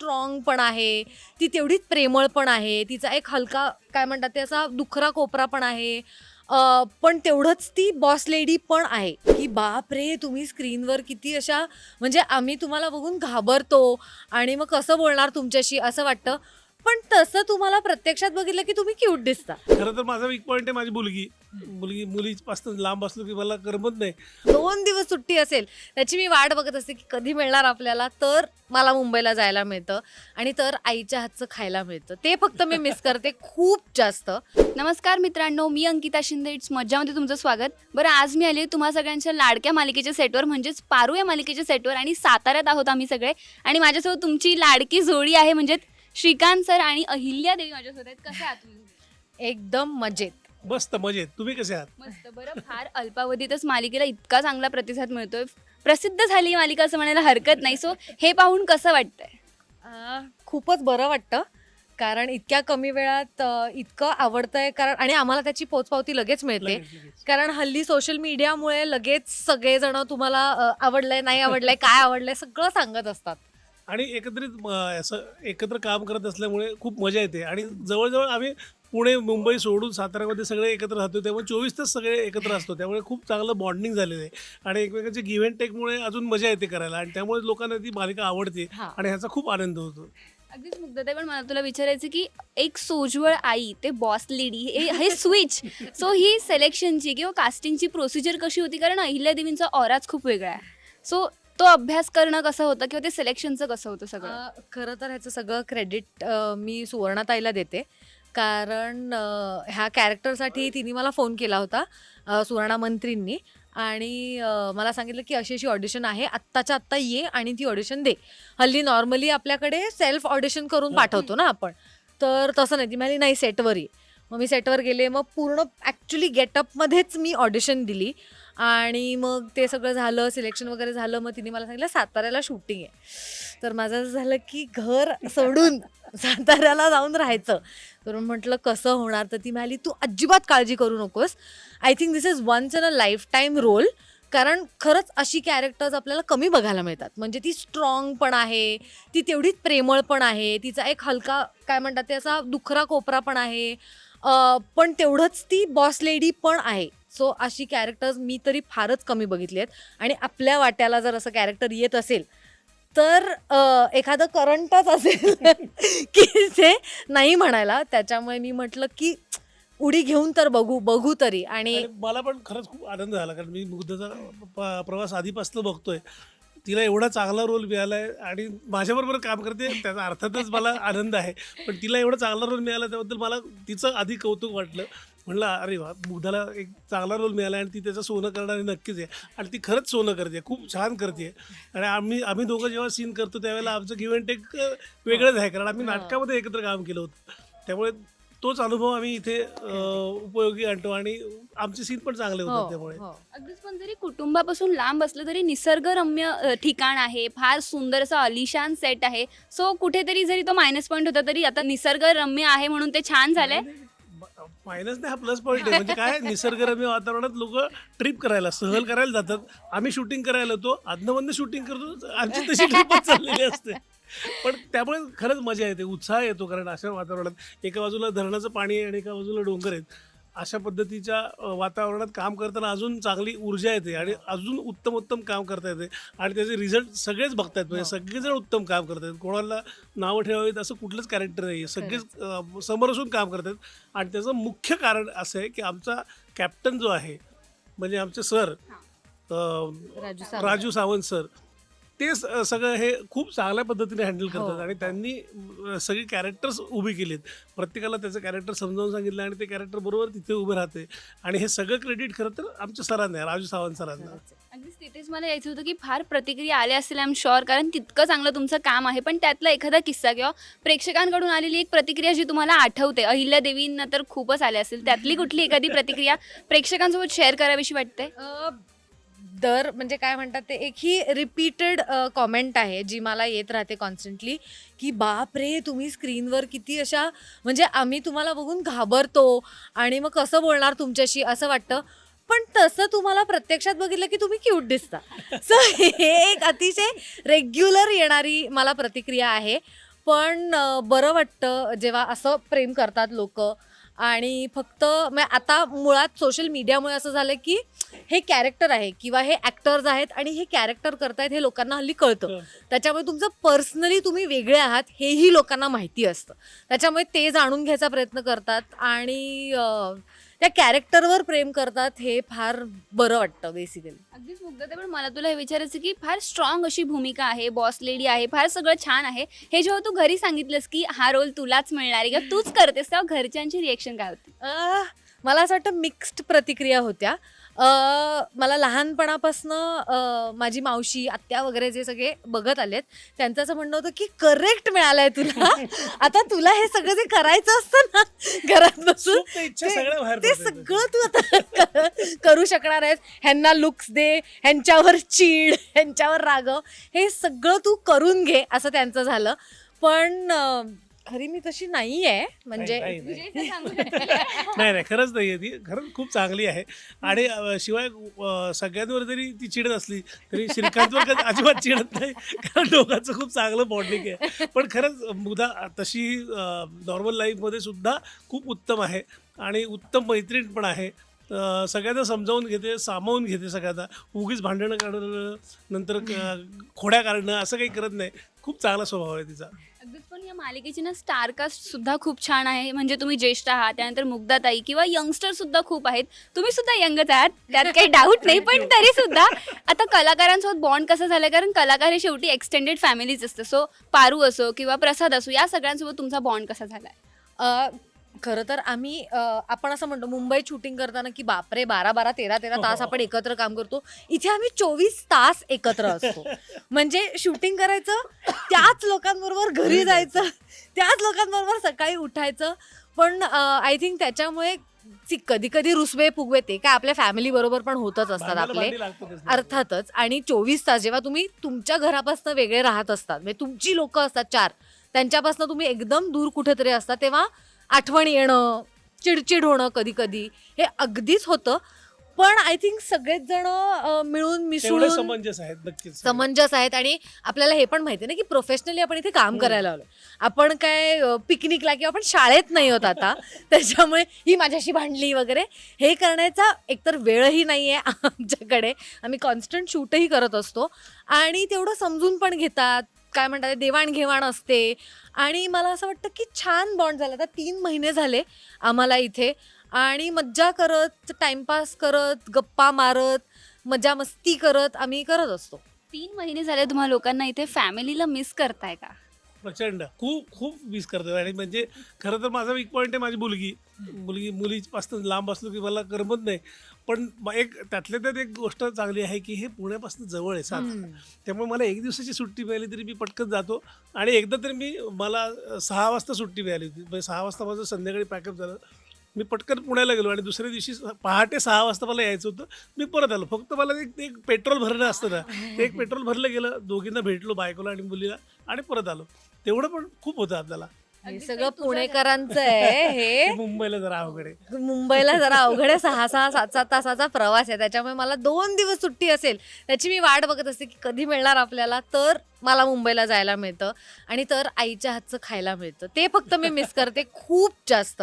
Strong पण आहे. ती तेवढीच प्रेमळ पण आहे. तिचा एक हलका काय म्हणतात ते असा दुखरा कोपरा पण आहे. पण तेवढंच ती बॉस लेडी पण आहे. की बाप रे तुम्ही स्क्रीनवर किती अशा म्हणजे आम्ही तुम्हाला बघून घाबरतो. आणि मग कसं बोलणार तुमच्याशी? असं वाटतं. पण तसं तुम्हाला प्रत्यक्षात बघितलं की तुम्ही क्यूट दिसता. खरं तर माझा वीक पॉईंट आहे माझी मुलगी. मुलगी मुलीपासून लांब असलो की मला करमत नाही. दोन दिवस सुट्टी असेल त्याची मी वाट बघत असते की कधी मिळणार आपल्याला तर मला मुंबईला जायला मिळतं आणि तर आईच्या हातचं खायला मिळतं. ते फक्त मी मिस करते खूप जास्त. नमस्कार मित्रांनो मी अंकिता शिंदे. इट्स मज्जामध्ये तुमचं स्वागत. बरं आज मी आले तुम्हा सगळ्यांच्या लाडक्या मालिकेच्या सेटवर म्हणजेच पारू या मालिकेच्या सेटवर आणि साताऱ्यात आहोत आम्ही सगळे. आणि माझ्यासोबत तुमची लाडकी जोडी आहे म्हणजे श्रीकांत सर आणि अहिल्या देवी माझ्यासोबत आहेत. कसे आहात तुम्ही? एकदम मजेत. मस्त मजेत. तुम्ही कसे आहात? मस्त. बरं फार अल्पावधीतच मालिकेला इतका चांगला प्रतिसाद मिळतोय. प्रसिद्ध झाली ही मालिका असं म्हणायला हरकत नाही. सो हे पाहून कसं वाटतंय? अं, खूपच बरं वाटतं. कारण इतक्या कमी वेळात अं, इतकं आवडतंय. कारण आणि आम्हाला त्याची पोचपावती लगेच मिळते. लगेच, लगेच. कारण हल्ली सोशल मीडियामुळे लगेच सगळेजण तुम्हाला अं, आवडलंय नाही आवडलंय काय आवडलंय सगळं सांगत असतात. आणि एकत्रित असं एकत्र काम करत असल्यामुळे खूप मजा येते. आणि जवळजवळ आम्ही पुणे मुंबई सोडून साताऱ्यामध्ये सगळे एकत्र राहतो त्यामुळे चोवीस तास सगळे एकत्र असतो. त्यामुळे खूप चांगलं बॉन्डिंग झालेलं आहे. आणि एकमेकांचे गिव्ह अँड टेकमुळे अजून मजा येते करायला. आणि त्यामुळे लोकांना ती मालिका आवडते. आणि ह्याचा खूप आनंद होतो. अगदीच मुग्धता पण मला तुला विचारायचं की एक सोज्वळ आई ते बॉस लेडी हे हे स्विच सो ही सिलेक्शनची किंवा कास्टिंगची प्रोसिजर कशी होती? कारण अहिल्या देवींचा ऑराच खूप वेगळा आहे. सो तो अभ्यास करणं कसं होतं किंवा ते सिलेक्शनचं कसं होतं सगळं? अं, खरं तर ह्याचं सगळं क्रेडिट मी सुवर्णाताईला देते. कारण अं, ह्या कॅरेक्टरसाठी तिने मला फोन केला होता अं, सुवर्णा मंत्रींनी. आणि अं, मला सांगितलं की अशी अशी ऑडिशन आहे आत्ताच्या आत्ता ये आणि ती ऑडिशन दे. हल्ली नॉर्मली आपल्याकडे सेल्फ ऑडिशन करून पाठवतो ना आपण. तर तसं नाही. ती म्हणाली नाही सेटवर ये. मग मी सेटवर गेले मग पूर्ण ॲक्च्युली गेटअपमध्येच मी ऑडिशन दिली. आणि मग ते सगळं झालं सिलेक्शन वगैरे झालं मग तिने मला सांगितलं साताऱ्याला शूटिंग आहे. तर माझं असं झालं की घर सोडून साताऱ्याला जाऊन राहायचं. तर म्हटलं कसं होणार? तर ती म्हणाली तू अजिबात काळजी करू नकोस. I think this is once in a lifetime role कारण खरंच अशी कॅरेक्टर्स आपल्याला कमी बघायला मिळतात. म्हणजे ती स्ट्रॉंग पण आहे ती तेवढीच प्रेमळ पण आहे तिचा एक हलका काय म्हणतात ते असा दुखरा कोपरा पण आहे. पण तेवढंच ती बॉस लेडी पण आहे. सो अशी कॅरेक्टर्स मी तरी फारच कमी बघितली आहेत. आणि आपल्या वाट्याला जर असं कॅरेक्टर येत असेल तर एखादं करंटच असेल की ते नाही म्हणायला. त्याच्यामुळे मी म्हटलं की उडी घेऊन तर बघू बघू तरी. आणि मला पण खरंच खूप आनंद झाला कारण मी बुद्धचा प्रवास आधीपासून बघतोय. तिला एवढा चांगला रोल मिळाला आहे आणि माझ्याबरोबर काम करते त्याचा अर्थातच मला आनंद आहे. पण तिला एवढा चांगला रोल मिळाला त्याबद्दल मला तिचं आधी कौतुक वाटलं. म्हणलं अरे वा बुद्धाला एक चांगला रोल मिळाला आणि ती त्याचं सोनं करणारी नक्कीच आहे आणि ती खरंच सोनं करते खूप छान करते. आणि आम्ही आम्ही दोघं जेव्हा सीन करतो त्यावेळेला आमचं गिव्ह अँड टेक वेगळंच आहे. कारण आम्ही. नाटकामध्ये एकत्र काम केलं होतं. त्यामुळे तोच अनुभव आम्ही इथे अं, उपयोगी आणतो आणि आमचे सीन पण चांगले हो, होतात त्यामुळे. हो. अगदीच पण जरी कुटुंबापासून लांब असलं तरी निसर्गरम्य अ, ठिकाण आहे. फार सुंदर असं अलिशान सेट आहे. सो कुठेतरी जरी तो मायनस पॉईंट होता तरी आता निसर्गरम्य आहे म्हणून ते छान झालंय. मायनस नाही. हा प्लस पॉईंट आहे. म्हणजे काय? निसर्गरम्य वातावरणात लोक ट्रिप करायला सहल करायला जातात. आम्ही शूटिंग करायला येतो. आधनमधनं शूटिंग करतो. आमची तशी ट्रिपच चाललेली असते. पण त्यामुळे खरंच मजा येते उत्साह येतो कारण अशा वातावरणात एका बाजूला धरणाचं पाणी आहे आणि एका बाजूला डोंगर आहेत. अशा पद्धतीच्या वातावरणात काम करताना अजून चांगली ऊर्जा येते आणि अजून उत्तम उत्तम काम करता येते आणि त्याचे रिझल्ट सगळेच बघतायत म्हणजे सगळेजण उत्तम काम करतात कोणाला नावं ठेवावीत असं कुठलंच कॅरेक्टर नाही आहे सगळेच समोर असून काम करतात आणि त्याचं मुख्य कारण असं आहे की आमचा कॅप्टन जो आहे म्हणजे आमचे सर. राजू सावंत. सर ते स- सगळं हे खूप चांगल्या पद्धतीने हँडल करतात हो, आणि त्यांनी सगळी कॅरेक्टर्स उभी केलीत. प्रत्येकाला त्याचं कॅरेक्टर समजावून सांगितलं आणि ते कॅरेक्टर बरोबर तिथे उभे राहते. आणि हे सगळं क्रेडिट खरं तर आमच्या सरांना आहे राजू सावंत सरांना. अगदीच तिथेच मला यायचं होतं की फार प्रतिक्रिया आल्या असतील आय एम शुअर कारण तितकं चांगलं तुमचं काम आहे. पण त्यातला एखादा किस्सा किंवा प्रेक्षकांकडून आलेली एक प्रतिक्रिया जी तुम्हाला आठवते अहिल्या देवींना तर खूपच आल्या असतील त्यातली कुठली एखादी प्रतिक्रिया प्रेक्षकांसोबत शेअर करावीशी वाटते? दर म्हणजे काय म्हणतात ते एक ही रिपीटेड कॉमेंट आहे जी मला येत राहते कॉन्स्टंटली की बाप रे तुम्ही स्क्रीनवर किती अशा म्हणजे आम्ही तुम्हाला बघून घाबरतो आणि मग कसं बोलणार तुमच्याशी असं वाटतं. पण तसं तुम्हाला प्रत्यक्षात बघितलं की तुम्ही क्यूट दिसता. सो हे एक अतिशय रेग्युलर येणारी मला प्रतिक्रिया आहे. पण बरं वाटतं जेव्हा असं प्रेम करतात लोक. आणि फक्त म्हणजे आता मुळात सोशल मीडियामुळे असं झालं की हे कॅरेक्टर आहे किंवा हे ॲक्टर्स आहेत आणि हे कॅरेक्टर करतायत हे लोकांना हल्ली कळतं. त्याच्यामुळे तुमचं पर्सनली तुम्ही वेगळे आहात हेही लोकांना माहिती असतं. त्याच्यामुळे ते जाणून घ्यायचा प्रयत्न करतात आणि त्या कॅरेक्टरवर प्रेम करतात हे फार बरं वाटतं बेसिकली अगदीच मुग्धते पण मला तुला हे विचारायचं की फार स्ट्रॉंग अशी भूमिका आहे बॉस लेडी आहे फार सगळं छान आहे. हे जेव्हा तू घरी सांगितलंस की हा रोल तुलाच मिळणार आहे किंवा तूच करतेस तेव्हा घरच्यांची रिएक्शन काय होती? मला असं वाटतं मिक्स्ड प्रतिक्रिया होत्या. मला लहानपणापासनं माझी मावशी आत्या वगैरे जे सगळे बघत आलेत त्यांचं असं म्हणणं होतं की करेक्ट मिळालंय तुला. आता तुला हे सगळं जे करायचं असतं ना घरात बसून ते-. सगळं तू आता करू शकणार आहेस. ह्यांना लुक्स दे ह्यांच्यावर चीड ह्यांच्यावर रागव हे सगळं तू करून घे असं त्यांचं झालं. पण खरी मी तशी नाही आहे म्हणजे नाही, नाही, नाही. नाही नाही खरंच नाही आहे ती खरंच खूप चांगली आहे. आणि अं, शिवाय अं, सगळ्यांवर जरी ती चिडत असली तरी श्रीकांतवर कधी अजिबात चिडत नाही. कारण दोघांचं खूप चांगलं बॉन्डिंग आहे. पण खरंच मुदा तशी नॉर्मल लाईफमध्ये सुद्धा खूप उत्तम आहे. आणि उत्तम मैत्रीण पण आहे. अं, सगळ्यांना समजावून घेते सामावून घेते सगळ्यांना. उगीच भांडणं काढणं नंतर क- खोड्या काढणं असं काही करत नाही. खूप चांगला स्वभाव आहे तिचा. अगदीच पण या मालिकेची ना स्टारकास्ट सुद्धा खूप छान आहे. म्हणजे तुम्ही ज्येष्ठ आहात त्यानंतर मुग्धाताई किंवा यंगस्टर सुद्धा खूप आहेत. तुम्ही सुद्धा यंगच आहात त्यात काही डाऊट नाही पण तरी सुद्धा. आता कलाकारांसोबत बॉन्ड कसं झालं कारण कलाकार हे शेवटी एक्सटेंडेड फॅमिलीज असतं सो पारू असो किंवा प्रसाद असो या सगळ्यांसोबत तुमचा बॉन्ड कसा झालाय? अ, खरं तर आम्ही आपण असं म्हणतो मुंबईत शूटिंग करताना की बापरे बारा बारा तेरा तेरा तास आपण एकत्र काम करतो. इथे आम्ही चोवीस तास एकत्र असतो. म्हणजे शूटिंग करायचं त्याच लोकांबरोबर घरी जायचं. त्याच लोकांबरोबर सकाळी उठायचं. पण आय थिंक त्याच्यामुळे कधी कधी रुसवे फुगवे ते काय आपल्या फॅमिली बरोबर पण होतच असतात आपले. अर्थातच. आणि चोवीस तास जेव्हा तुम्ही तुमच्या घरापासून वेगळे राहत असतात म्हणजे तुमची लोक असतात चार त्यांच्यापासून तुम्ही एकदम दूर कुठेतरी असता तेव्हा आठवण येणं चिडचिड होणं कधी कधी हे अगदीच होतं. पण आय थिंक सगळेच जण मिळून मिसळून समंजस आहेत नक्कीच. समंजस आहेत आणि आपल्याला हे पण माहिती आहे ना की प्रोफेशनली आपण इथे काम करायला आलो आपण काय पिकनिकला किंवा आपण शाळेत नाही होत आता त्याच्यामुळे ही माझ्याशी भांडली वगैरे. हे करण्याचा एकतर वेळही नाही आहे आमच्याकडे. आम्ही कॉन्स्टंट शूटही करत असतो. आणि तेवढं समजून पण घेतात. काय म्हणतात देवाणघेवाण असते. आणि मला असं वाटतं की छान बॉन्ड झाला. आता तीन महिने झाले आम्हाला इथे. आणि मज्जा करत टाइमपास करत गप्पा मारत मजा मस्ती करत आम्ही करत असतो. तीन महिने झाले तुम्हा लोकांना इथे फॅमिलीला मिस करताय का? प्रचंड. खूप खूप मिस करतो आणि म्हणजे खरं तर माझा वीक पॉईंट आहे माझी मुलगी. मुलगी मुलीपासून लांब असलो की मला करमत नाही. पण एक त्यातल्या त्यात एक गोष्ट चांगली आहे की हे पुण्यापासून जवळ आहे सात. त्यामुळे मला एक दिवसाची सुट्टी मिळाली तरी मी पटकन जातो. आणि एकदा तरी मी मला सहा वाजता सुट्टी मिळाली होती. म्हणजे सहा वाजता माझं संध्याकाळी पॅकअप झालं. मी पटकन पुण्याला गेलो आणि दुसऱ्या दिवशी पहाटे सहा वाजता मला यायचं होतं. मी परत आलो. फक्त मला एक एक पेट्रोल भरणं असतं ना. ते एक पेट्रोल भरलं गेलं. दोघींना भेटलो बायकोला आणि मुलीला आणि परत आलो. तेवढं पण खूप होतं आपल्याला. हे सगळं पुणेकरांचं आहे हे. मुंबईला जरा अवघड आहे. मुंबईला जरा अवघड आहे. सहा सहा सात सात तासाचा प्रवास आहे. त्याच्यामुळे मला दोन दिवस सुट्टी असेल त्याची मी वाट बघत असते की कधी मिळणार आपल्याला तर मला मुंबईला जायला मिळतं आणि तर आईच्या हातचं खायला मिळतं. ते फक्त मी मिस करते खूप जास्त.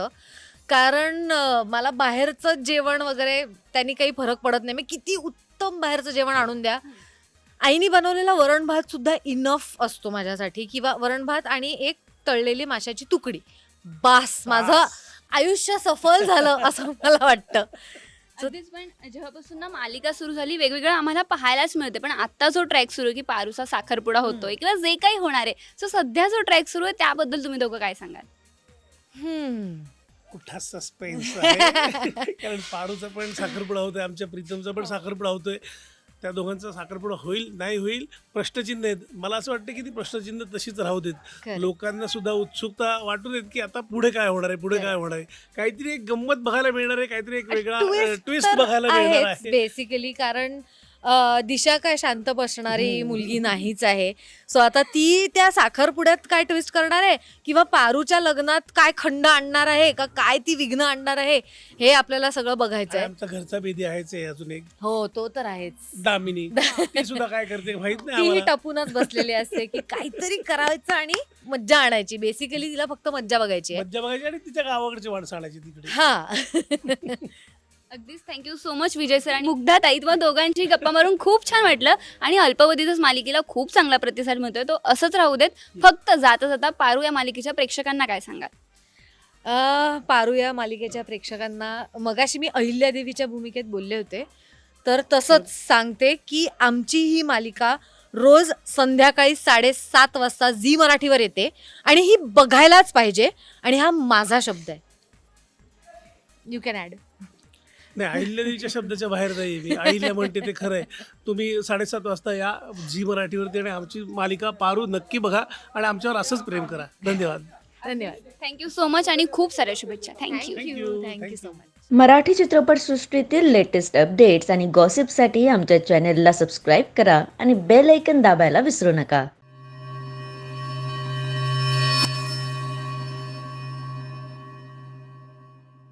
कारण मला बाहेरचं जेवण वगैरे त्यांनी काही फरक पडत नाही. मी किती उत्तम बाहेरचं जेवण आणून द्या आईने बनवलेला वरण भात सुद्धा इनफ असतो माझ्यासाठी. किंवा वरण भात आणि एक तळलेली माशाची तुकडी. बास माझं. आयुष्य सफल झालं असं मला वाटतं. अगदीच पण जेव्हापासून ना मालिका सुरू झाली वेगवेगळं आम्हाला पाहायलाच मिळते. पण आता जो ट्रॅक सुरू आहे की पारूचा साखरपुडा होतोय किंवा जे काही होणार आहे. सो सध्या जो ट्रॅक सुरू आहे त्याबद्दल तुम्ही दोघं काय सांगाल? हम्म. कुठा सस्पेन्स आहे? कारण पारूचा पण साखरपुडा होतोय आमच्या प्रीतमचा पण साखरपुडा होतोय. त्या दोघांचा साखरपुडा होईल नाही होईल प्रश्नचिन्ह आहेत. मला असं वाटतं की ती प्रश्नचिन्ह तशीच राहू देत. खरं. लोकांना सुद्धा उत्सुकता वाटू देत की आता पुढे काय होणार आहे पुढे काय होणार आहे. काहीतरी एक गंमत बघायला मिळणार आहे काहीतरी एक वेगळा ट्विस्ट बघायला मिळणार आहे. बेसिकली कारण दिशा काय शांत बसणारी. मुलगी नाहीच आहे. सो आता ती त्या साखरपुड्यात काय ट्विस्ट करणार आहे? किंवा पारूच्या लग्नात काय खंड आणणार आहे? का काय ती विघ्न आणणार आहे? हे आपल्याला सगळं बघायचं आहे आमचा घरचा बेदी आहेच आहे अजून एक. हो तो तर आहेच. दामिनी. ती सुद्धा काय करते माहीत नाही तीही आम्हाला. टपूनच बसलेली असते की काहीतरी करायचं आणि मज्जा आणायची. बेसिकली तिला फक्त मज्जा बघायची आहे. मज्जा बघायची आणि तिच्या गावाकडची माणसं आणायची तिकडे. हा. अगदीच thank you so much Vijay sir आणि मुग्धा ताई तुम्हाला दोघांची गप्पा मारून खूप छान वाटलं. आणि अल्पावधीतच मालिकेला खूप चांगला प्रतिसाद मिळतोय. तो असंच राहू देत. फक्त जाता जाता पारू या मालिकेच्या प्रेक्षकांना काय सांगाल? अ, पारू या मालिकेच्या प्रेक्षकांना मगाशी मी अहिल्यादेवीच्या भूमिकेत बोलले होते. तर तसंच सांगते की आमची ही मालिका रोज संध्याकाळी साडेसात वाजता झी मराठीवर येते. आणि ही बघायलाच पाहिजे. आणि हा माझा शब्द आहे. यू कॅन ॲड नाही अहिल्यादेवीच्या शब्दाच्या बाहेर नाही मी. अहिल्या म्हणते ते खरं आहे. तुम्ही साडेसात वाजता या झी मराठीवरती आणि आमची मालिका पारू नक्की बघा आणि आमच्यावर असंच प्रेम करा. धन्यवाद. धन्यवाद. थँक्यू सो मच आणि खूप साऱ्या शुभेच्छा. Thank you thank you thank you so much Marathi चित्रपटसृष्टीतील लेटेस्ट अपडेट्स आणि गॉसिपसाठी आमच्या चॅनेलला सबस्क्राईब करा आणि बेल ऐकन दाबायला विसरू नका.